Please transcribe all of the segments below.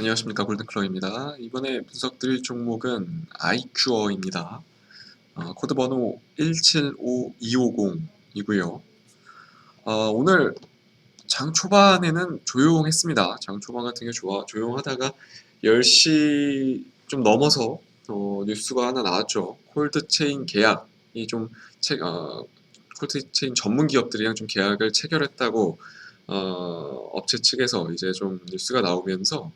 안녕하십니까 골든클럭입니다. 이번에 분석드릴 종목은 아이큐어입니다. 어, 코드 번호 175250이고요. 어, 오늘 장 초반에는 조용했습니다. 장 초반 같은 게 좋아 조용하다가 10시 좀 넘어서 어, 뉴스가 하나 나왔죠. 콜드체인 계약이 좀 체, 어, 콜드체인 전문 기업들이랑 좀 계약을 체결했다고 어, 업체 측에서 이제 좀 뉴스가 나오면서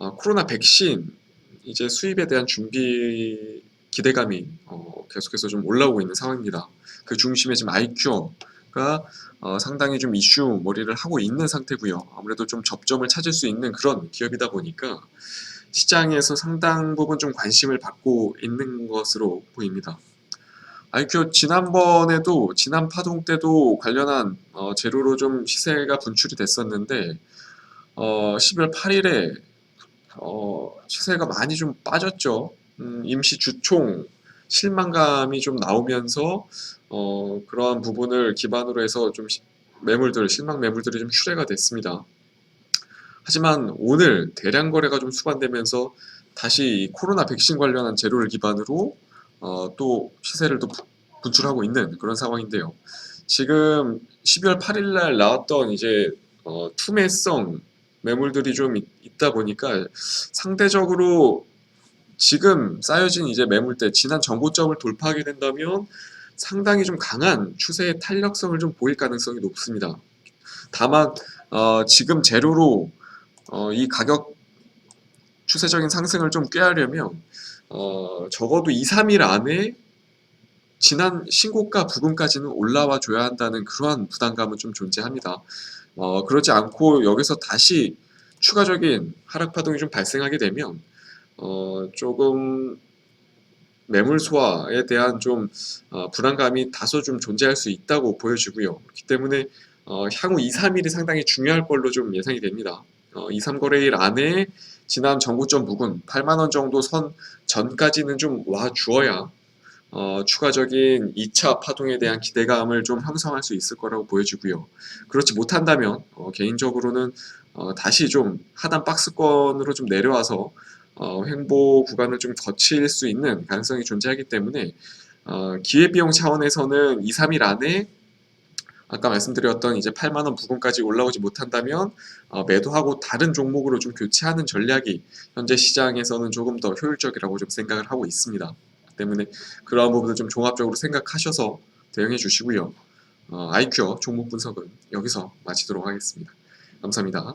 어, 코로나 백신 이제 수입에 대한 준비 기대감이 어, 계속해서 좀 올라오고 있는 상황입니다. 그 중심에 지금 아이큐어가 어, 상당히 좀 이슈 머리를 하고 있는 상태고요. 아무래도 좀 접점을 찾을 수 있는 그런 기업이다 보니까 시장에서 상당 부분 좀 관심을 받고 있는 것으로 보입니다. 아이큐 지난번에도 지난 파동 때도 관련한 어, 재료로 좀 시세가 분출이 됐었는데 어, 12월 8일에 어, 시세가 많이 좀 빠졌죠. 음, 임시 주총 실망감이 좀 나오면서 어, 그러한 부분을 기반으로 해서 좀 시- 매물들 실망 매물들이 좀 출회가 됐습니다. 하지만 오늘 대량 거래가 좀 수반되면서 다시 이 코로나 백신 관련한 재료를 기반으로 어, 또 시세를 또 부- 분출하고 있는 그런 상황인데요. 지금 12월 8일 날 나왔던 이제 어, 투매성 매물들이 좀 있, 있다 보니까 상대적으로 지금 쌓여진 이제 매물대 지난 전고점을 돌파하게 된다면 상당히 좀 강한 추세의 탄력성을 좀 보일 가능성이 높습니다. 다만 어, 지금 재료로 어, 이 가격 추세적인 상승을 좀 꾀하려면 어, 적어도 2, 3일 안에 지난 신고가 부근까지는 올라와 줘야 한다는 그러한 부담감은 좀 존재합니다. 어, 그렇지 않고 여기서 다시 추가적인 하락 파동이 좀 발생하게 되면 어, 조금 매물 소화에 대한 좀 어, 불안감이 다소 좀 존재할 수 있다고 보여지고요. 그렇기 때문에 어, 향후 2, 3일이 상당히 중요할 걸로 좀 예상이 됩니다. 어, 2, 3거래일 안에 지난 정고점 부근 8만 원 정도 선 전까지는 좀 와 주어야 어, 추가적인 2차 파동에 대한 기대감을 좀 형성할 수 있을 거라고 보여지고요. 그렇지 못한다면 어, 개인적으로는 어, 다시 좀 하단 박스권으로 좀 내려와서 어, 횡보 구간을 좀 거칠 수 있는 가능성이 존재하기 때문에 어, 기회비용 차원에서는 2, 3일 안에 아까 말씀드렸던 이제 8만 원 부근까지 올라오지 못한다면 어, 매도하고 다른 종목으로 좀 교체하는 전략이 현재 시장에서는 조금 더 효율적이라고 좀 생각을 하고 있습니다. 때문에 그러한 부분을 좀 종합적으로 생각하셔서 대응해 주시고요. 어, 아이큐어 종목 분석은 여기서 마치도록 하겠습니다. 감사합니다.